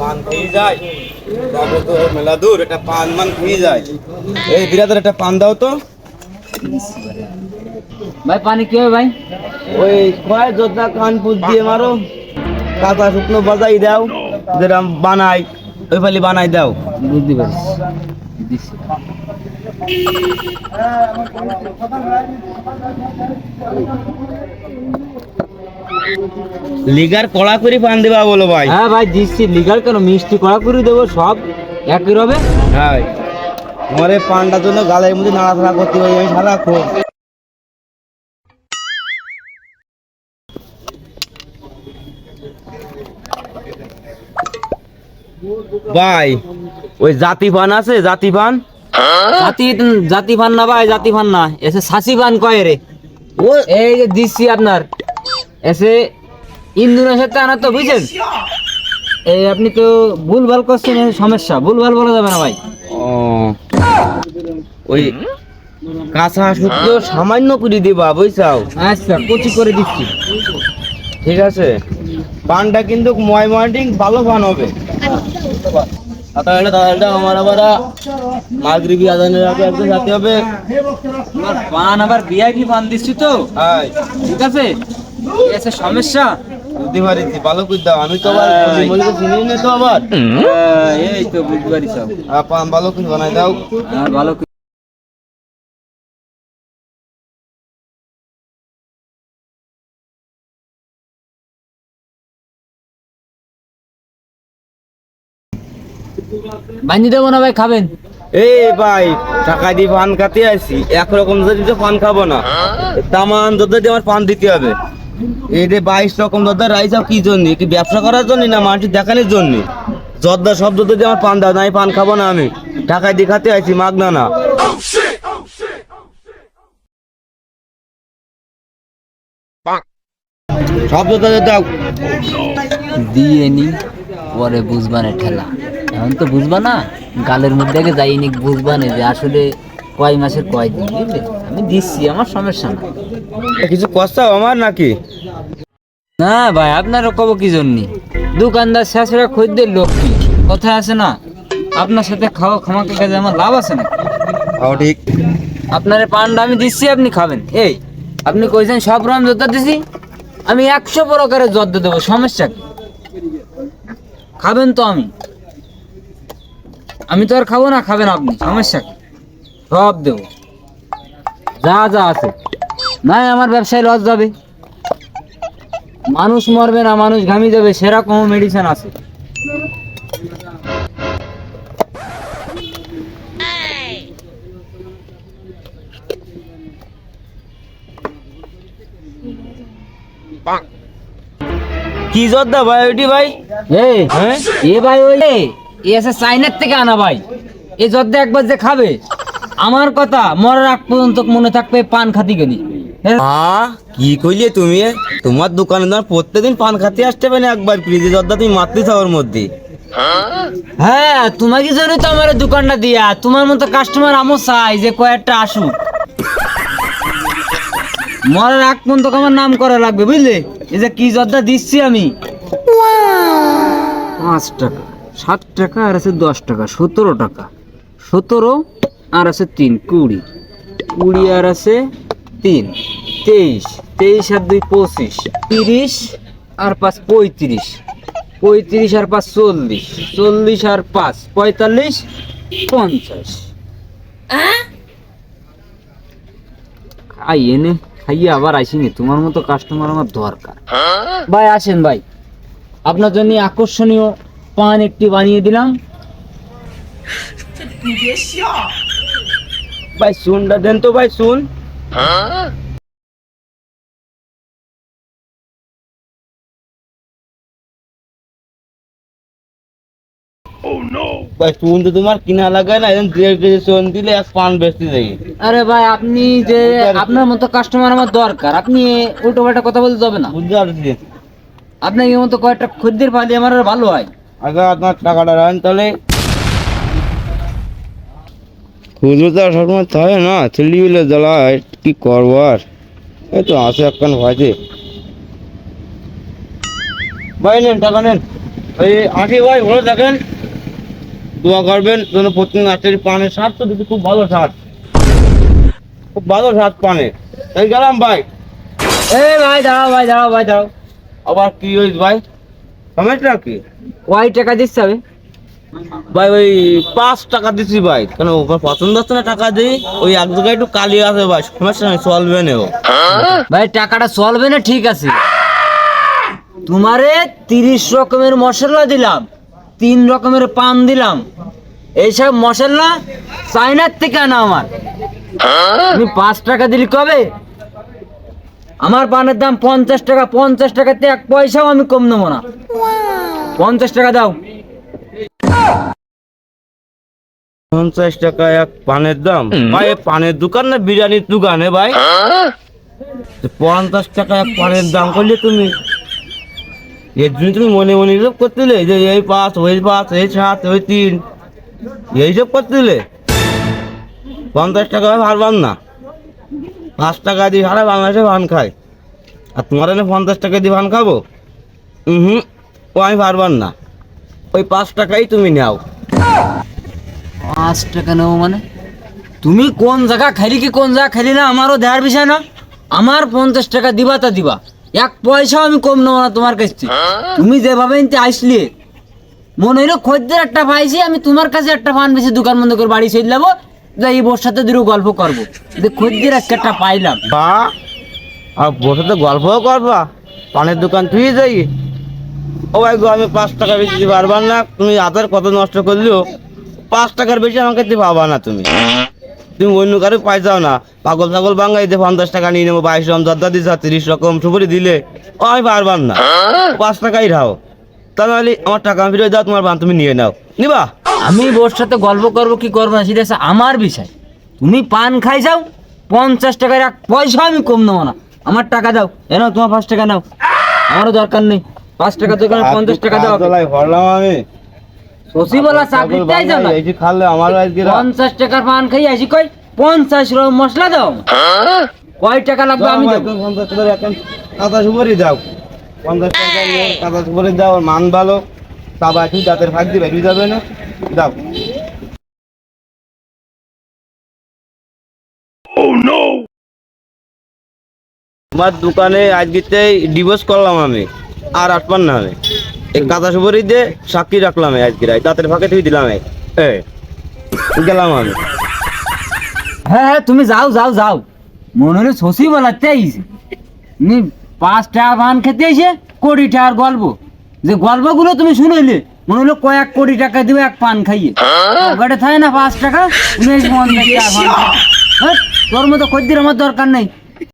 পান খেয়ে যায় যাব তো মেলা দূর একটা পান মান খেয়ে যায়। এই বিরাদের একটা পান দাও তো। ভাই পানি কি হবে ভাই? ওই কয় যোদ্ধা কান পুজ দিয়ে মারো। কাঁচা শুকনো বাজাই দাও যেরকম বানাই ওই ফালি বানাই দাও। বুঝতে পারছি। দিচ্ছি। লিগার কড়া করে পান দেবা বলো ভাই। হ্যাঁ ভাই দিচ্ছি। লিগাল কেন? মিষ্টি কড়া করে দেবো সব একই রবে হ্যাঁ আমার এই পানটার জন্য গালের মধ্যে নাড়াচাড়া করতে হয় আমি সারাক্ষণ ভাই ওই জাতি পান আছে জাতি পান? জাতি জাতি ফান না ভাই জাতি ফান না। এসে সাসি ফান কয় রে? ও এই যে দিচ্ছি আপনার। এসে ইন্দোনেশিয়ার তো আনা তো বুঝছেন? এই আপনি তো ভুল ভালো করছেন সমস্যা। ভুল ভালো বলা যাবে না ভাই। ও, ওই কাঁচা শুক্তো সামান্য করে দিবা বুঝছাও? আচ্ছা কচি করে দিচ্ছি। ঠিক আছে? পানটা কিন্তু ময় ময়টিং ভালো পান হবে। আমার আবার মাগরিবি আদানের আগে একদম যাতে হবে আমার পান আবার ভিআইপি পান দিচ্ছি তো? ঠিক আছে? এসে সমস্যা? বুদ্ধি পারিছি ভালো করে দাও আমি তো আবার এই। চিনি না তো আবার। হ্যাঁ, এই তো বুঝতে পারি সব ভালো করে বানাই দাও। হ্যাঁ ভালো বান্ধি দেবো না ভাই খাবেন? এ ভাই টাকা দিয়ে পান খাতে আসি। একরকম যদি তো পান খাব না। তামান যদি আমার পান দিতে হবে। যে বাইশ রকম যদ্দা রাইস কি জন্য? কি ব্যবসা করার জন্য না মানুষ দেখানোর জন্য? সব যত দিয়ে আমার পান দাও, না পান খাব না আমি। টাকায় দিয়ে খাতে মাগনা না। যত দাও। দিয়ে নি, পরে বুঝবানে ঠেলা। এখন তো বুঝবা না, গালের মধ্যে যাইনি বুঝবানে যে আসলে কয় মাসের কয় দিন বুঝলে? আমি দিচ্ছি আমার সমস্যা না কিছু কষ্ট আমার নাকি? না ভাই আপনারও কব কি জন্য? দোকানদার শেষরা খদ্দের লোক কি? কথা আছে না? আপনার সাথে খাওয়া খামাকে কাজে আমার লাভ আছে না ও ঠিক। আপনার পানটা আমি দিচ্ছি আপনি খাবেন। এই আপনি কইছেন সব রকম জোতা দিছি? আমি একশো প্রকারের জর্দা দেবো সমস্যা কি? খাবেন তো আমি। আমি তো আর খাব না খাবেন আপনি সমস্যা কি? সব দেবো। যা যা আছে। নাই আমার ব্যবসায় লস যাবে। মানুষ মরবে না মানুষ ঘামি যাবে সেরকম মেডিসিন আছে। কি জর্দা ভাই ওইটি ভাই? এই হ্যাঁ? এ ভাই ওই এ এসে চাইনার থেকে আনা ভাই। এই যদ্দা একবার যে খাবে। আমার কথা মরার আগ পর্যন্ত মনে থাকবে পান খাতি গেলি কি কইলে তুমি? তোমার দোকানে তোমার প্রত্যেকদিন পান খাতে আসতে পারে একবার ফ্রিজে জর্দা তুমি মারতে চাও ওর মধ্যে। হ্যাঁ তোমাকে জন্য তো আমার দোকানটা দিয়া? তোমার মতো কাস্টমার আমও চাই যে কয়েকটা আসুক। মরার আগ পর্যন্ত আমার নাম করা লাগবে বুঝলে? এই যে কি যদ্দা দিচ্ছি আমি। পাঁচ টাকা সাত টাকা আর আছে দশ টাকা সতেরো টাকা। সতেরো আর আছে তিন, কুড়ি। কুড়ি আর আছে তিন। তেইশ। তেইশ আর দুই, পঁচিশ। তিরিশ আর পাঁচ, পঁয়ত্রিশ। পঁয়ত্রিশ আর পাঁচ, চল্লিশ। চল্লিশ আর পাঁচ, পঁয়তাল্লিশ, পঞ্চাশ। খাই এনে খাইয়ে আবার আসিনি তোমার মতো কাস্টমার আমার দরকার। ভাই, আসেন ভাই। আপনার জন্য আকর্ষণীয় পান একটি বানিয়ে দিলাম। ভাই শুনটা দেন তো ভাই শুন ভাই শুন তো তোমার কিনা লাগায় না এরকম দেড় কেজি দিলে এক পান যাই আরে ভাই আপনি যে আপনার মতো কাস্টমার আমার দরকার। আপনি উল্টো পাল্টা কথা বলতে যাবে না। বুঝতে পারছি। আপনার এই মতো কয়েকটা খদ্দের পালি আমার ভালো হয়। আগে আপনার টাকাটা রাখেন তাহলে। খুচরো তো আর সবসময় থাকে না ছেলে মিলে জ্বালায় কি করব আর? এই তো আসে একখান ভয়তে ভাই নেন টাকা নেন। ওই আশি ভাই ভালো থাকেন দোয়া করবেন যেন প্রতিদিন আজকের পানের স্বাদ তো দেখি খুব ভালো স্বাদ খুব ভালো স্বাদ পানে। এই গেলাম ভাই। এ ভাই দাঁড়াও ভাই দাঁড়াও ভাই দাঁড়াও। আবার কি হইস ভাই? সমস্যা কি? কয় টাকা দিচ্ছে হবে ভাই, ওই পাঁচ টাকা দিচ্ছি ভাই। কেন ওর পছন্দ হচ্ছে না টাকা দিই? ওই এক জায়গায় একটু কালি আছে ভাই, সমস্যা নেই, চলবে না ভাই, টাকাটা চলবে না, ঠিক আছে। তোমারে তিরিশ রকমের মশলা দিলাম, তিন রকমের পান দিলাম। এইসব মশলা চাইনার থেকে আনা আমার। তুমি পাঁচ টাকা দিলি কবে? আমার পানের দাম পঞ্চাশ টাকা, পঞ্চাশ টাকাতে এক পয়সাও আমি কম নেব না। পঞ্চাশ টাকা দাও। পঞ্চাশ টাকা এক পানের দাম। ভাই পানের দোকান না বিরিয়ানির দোকানে ভাই? পঞ্চাশ টাকা এক পানের দাম করলে তুমি। এর জন্য তুমি মনে মনে হিসেব করছিলে যে এই পাঁচ ওই পাঁচ এই সাত ওই তিন। এইসব করছিলে পঞ্চাশ টাকা হারবান না। পাঁচ টাকা দিয়ে সারা বাংলাদেশে ভান খায়। আর তোমার এনে পঞ্চাশ টাকা দিয়ে ভান খাব? হুম ও আমি পারবার না। ওই পাঁচ টাকাই তুমি নাও। পাঁচ টাকা নেব মানে? তুমি কোন জায়গা খাইলি কি কোন জায়গা খাইলি না আমারও দেওয়ার বিষয় না। আমার পঞ্চাশ টাকা দিবা তা দিবা। এক পয়সাও আমি কম নেব না তোমার কাছ থেকে। তুমি যেভাবে নিতে আসলে মনে হইল খদ্দের একটা পাইছি আমি তোমার কাছে একটা পান বেশি দোকান বন্ধ করে বাড়ি চলে যাব যাই এই বোর সাথে দুটো গল্প করব। খদ্দের একটা পাইলাম। বা আর তো গল্পও করবা। পানের দোকান তুই যাই। ও ভাই গো, আমি পাঁচ টাকা বেশি দিতে পারবার না। তুমি হাতের কত নষ্ট করলেও পাঁচ টাকার বেশি আমাকে দিতে পাবা না তুমি। তুমি অন্য কারও পাই যাও না। পাগল ছাগল বাঙ্গাই দিয়ে পঞ্চাশ টাকা নিয়ে নেব, বাইশ রকম দরদা দিস তিরিশ রকম সুপুরি দিলে ও আমি পারবার না। পাঁচ টাকাই রাও। তা নাহলে আমার টাকা ফিরে দাও, তোমার বান তুমি নিয়ে নাও। নিবা? আমি বোর সাথে গল্প করব, কি করব না, সেটা আমার বিষয়। তুমি পান খাই যাও, পঞ্চাশ টাকার এক পয়সা আমি কম নেব না। আমার টাকা দাও এ নাও তোমার পাঁচ টাকা নাও। আমারও দরকার নেই। পাঁচ টাকা দোকানে পঞ্চাশ টাকা দাও ভরলাম আমি। শশীবলা চাকরি তাই এই যে খালে আমারও আজকে পঞ্চাশ টাকার পান খাই আসি কই? পঞ্চাশ রকম মশলা দাও। কয় টাকা লাগবে আমি দেবো? পঞ্চাশ টাকার এখন কাঁচা সুপারি দাও। পঞ্চাশ টাকা নিয়ে কাঁচা দাও মান ভালো। তা বাকি দাঁতের ফাঁক দিয়ে বেরিয়ে যাবে না? দাও। তোমার দোকানে আজকে ডিভোর্স করলাম আমি। আর আসবার না আমি এই কাঁচা সুপারি দিয়ে সাক্ষী রাখলাম আজকে রায়। দাঁতের ফাঁকে তুই দিলাম গেলাম আমি। হ্যাঁ হ্যাঁ তুমি যাও যাও যাও। মনে হলো শশীবলা তেইশ তুমি পাঁচ টাকা খেতে এসে কোটি টাকার গল্প। যে গল্পগুলো তুমি শুনইলে মনে হলো কয়েক কোটি টাকা দিবে এক পান খাইয়ে। পকেটে থাকে না পাঁচ টাকা? তুমি। হ্যাঁ, তোর মতো খদ্দের আমার দরকার নেই।